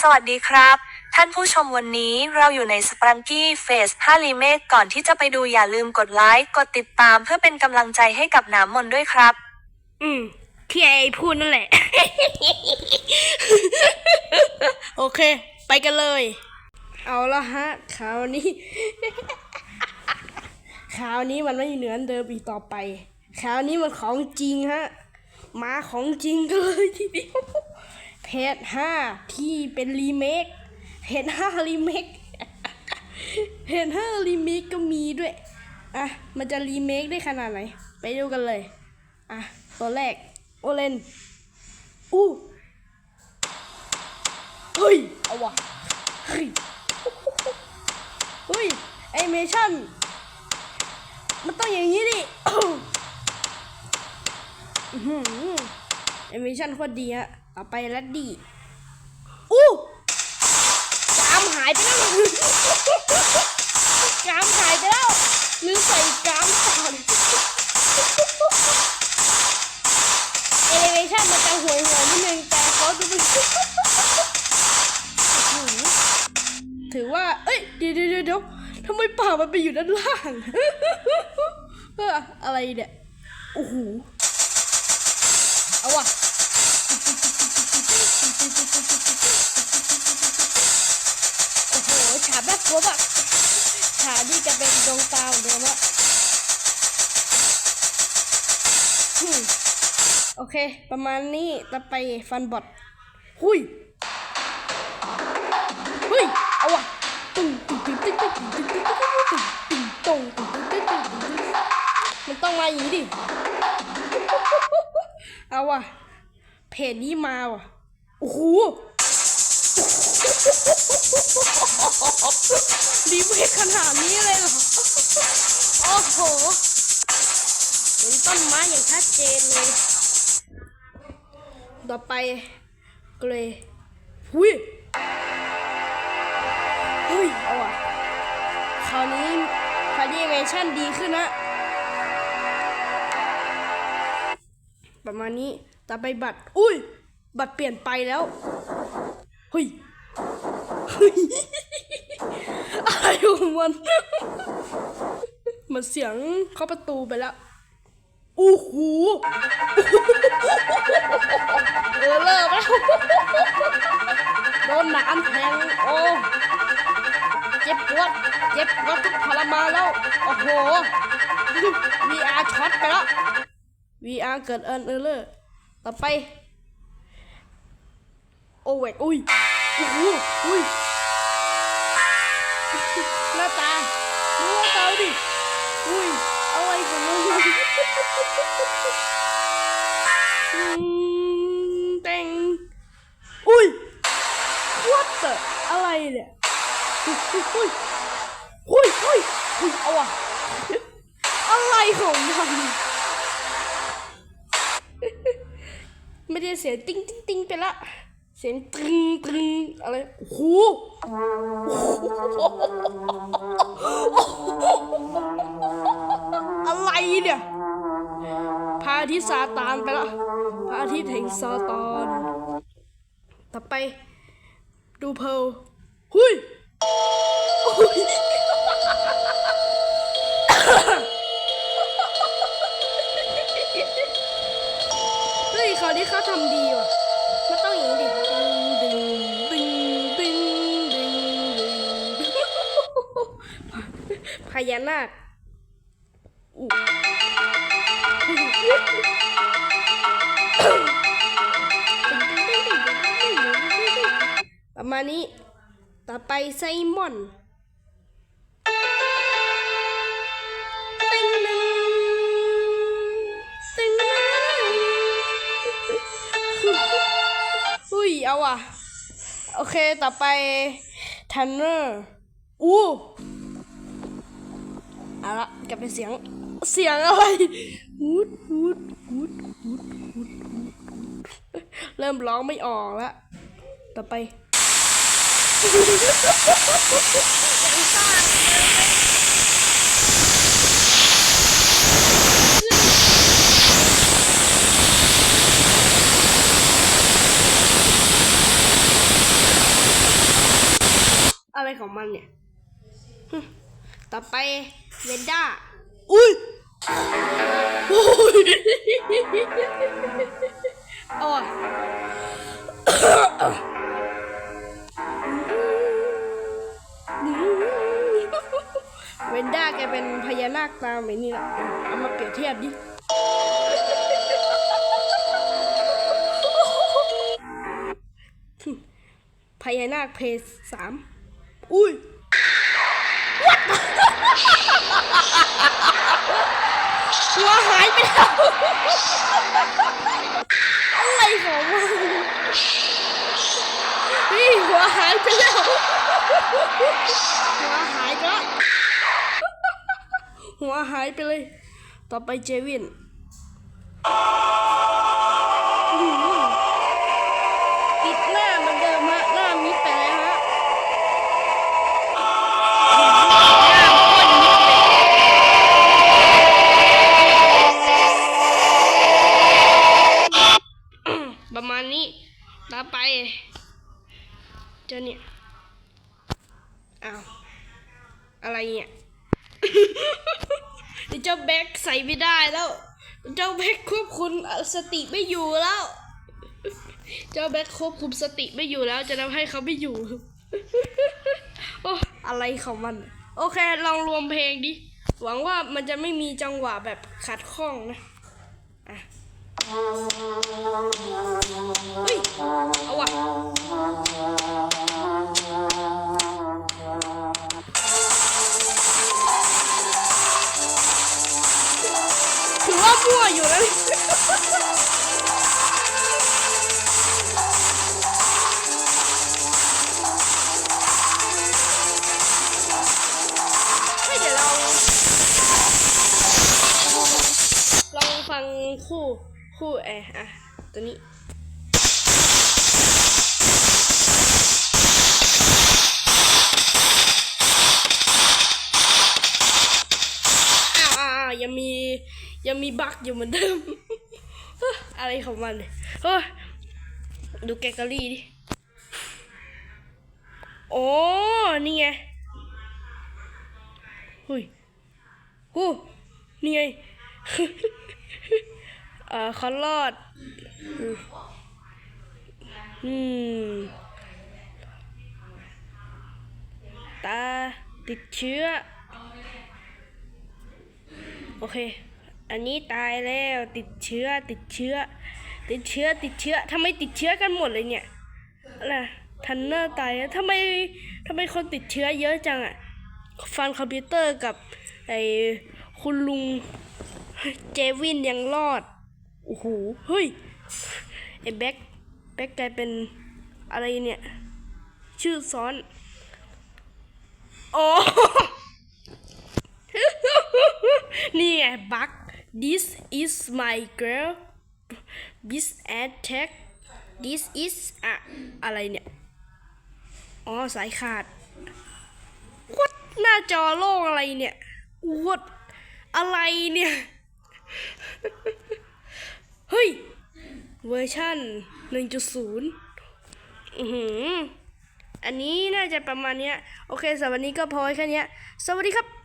สวัสดีครับ ท่านผู้ชมวันนี้เราอยู่ในสปรังกี้เฟส5รีเมคก่อนที่จะไปดูอย่าลืมกดไลค์ กดติดตามเพื่อเป็นกำลังใจให้กับหนามมนด้วยครับ อืม ที่ไอพูดนั่นแหละ โอเค ไปกันเลย เอาละฮะคราวนี้ คราวนี้มันไม่เหนือนเดิมอีกต่อไป คราวนี้มันของจริงฮะ มาของจริงกันเลยทีเดียว เพจห้าที่เป็นรีเมคเพจห้ารีเมคเพจห้ารีเมคก็มีด้วย อะ มันจะรีเมคได้ขนาดไหน ไปดูกันเลย อะ ตัวแรก โอเลนอู้เฮ้ย เอาวะเฮ้ยเฮ้ยแอนิเมชั่นมันต้องอย่างนี้ดิอื้อหือแอนิเมชั่นโคตรดีฮะ ต่อไปลัดดี้อู้กรามหายไปแล้วกรามหายไปแล้วลืมใส่กรามต่อเลยเอลิเวชันมันจะห่วยห่วยนิดนึงแต่เขาดูเป็นถือว่า เอ้ย เดี๋ยวเดี๋ยวเดี๋ยวทำไมป่ามันไปอยู่ด้านล่างเอออะไรเนี่ย โอ้โห เอาว่ะ โอ้โหฉาบน่ากลัวมากฉานี่จะเป็นดวงตาเหมือนเดิมอะอืมโอเค ประมาณนี้ต่อไปฟันบอทหุยเฮ้ยเอาว่ะตึงตึงตึงตึงตึงตึงตึงตึงตึงตึงตงตึงตึงตึงตึงตึงตึงมันต้องมาอย่างนี้ดิ เอาว่ะเพจนี้มาว่ะโอ้โหดีเวทขนาดนี้เลยเหรอ โอ้โห เห็นต้นไม้อย่างชัดเจนเลย ต่อไปเกรย์หุยเฮ้ยเอาอะคราวนี้คาวนี้เมชั่นดีขึ้นนะประมาณนี้ต่อไปบัตร อุ้ย บัตรเปลี่ยนไปแล้วเฮ้ยเฮ้ยอะไรของมันมันเสียงเข้าประตูไปแล้วโอ้โหเออเลิกแล้วโดนหนามแทงโอ้เจ็บปวดเจ็บปวดทุกทรมานแล้วโอ้โห VR ช็อตไปแล้ว VR เกิดเอินเออเลอร์ต่อไป โอเวกอุ้ยโอ้โหอุ้ยหน้าตาดูหน้าตาดิอุ้ยอะไรของมึงอืมเต็งอุ้ย what the อะไรเนี่ยอุ้ยอุ้ยอุ้ยอุ้ยอุ้ยเอาอะอะไรของมันไม่ได้เสียงติ้งติ้งติ้งไปละ สียงตรึงตรึงอะไรโอ้โหอะไรเนี่ยพระอาทิตย์ซาตานไปแล้วพระอาทิตย์แห่งซาตานต่อไป ดูเพลหุยหุยเฮ้ยคราวนี้เขาทำดีว่ะมันต้องอย่างนี้ดิ พญานาคประมาณนี้ ต่อไปไซมอนอุ้ย เอาอะ โอเค ต่อไปทันเนอร์ อู้ เอาละกลับเป็นเสียงเสียงอะไรวูดวูดวูดวูดวูดเริ่มร้องไม่ออกล้วต่อไปอะไรของมันเนี่ย ต่อไปเวนด้า อุ้ยโอ้ยเอาอะเวนด้าแกเป็นพญานาคตามไอ้นี่แหละเอามาเปรียบเทียบดิพญานาคเพศสามอุ้ย What หัวหายไปแล้ว อะไรของมึงนี่หัวหายไปแล้ว หัวหายก็ หัวหายไปเลย ต่อไปเจวิน ต่อไป เจ้าเนี่ย อ้าว อะไรเนี่ยเจ้าแบ็คใส่ไม่ได้แล้ว เจ้าแบ็คควบคุมสติไม่อยู่แล้ว เจ้าแบ็คควบคุมสติไม่อยู่แล้ว จะทำให้เขาไม่อยู่ โอ้อะไรของมัน โอเค ลองรวมเพลงดิ หวังว่ามันจะไม่มีจังหวะแบบขัดข้องนะ อะ อว่ามั่วอยู่นะให้เดี๋ยวเราลองฟังคู่คู่แอร์อะตัวนี้ อ้าวอ้าวอ้าวยังมี ยังมีบั๊กอยู่เหมือนเดิม อะไรของมันเฮ้ยดูแกกอรี่ดิ โอ้ นี่ไงหุยหูนี่ไงเออขารอด อืม ตาติดเชื้อ โอเค อันนี้ตายแล้วติดเชื้อติดเชื้อ ติดเชื้อติดเชื้อทำไมติดเชื้อกันหมดเลยเนี่ยอะไรทันเนอร์ตายแล้วทำไมทำไมคนติดเชื้อเยอะจังอะฟันคอมพิวเตอร์กับไอ้คุณลุงเจวินยังรอดโอ้โหเฮ้ยไอ้แบ็คแบ็คกลายเป็นอะไรเนี่ย ชื่อซ้อนโอ้นี่ไงบัก this is my girl this attack this is อะอะไรเนี่ย อ๋อ สายขาด what หน้าจอโล่งอะไรเนี่ย what อะไรเนี่ย เฮ้ย เวอร์ชัน1.0 อือหืออันนี้น่าจะประมาณเนี้ย โอเคสำหรับวันนี้ก็พอแค่นี้สวัสดีครับ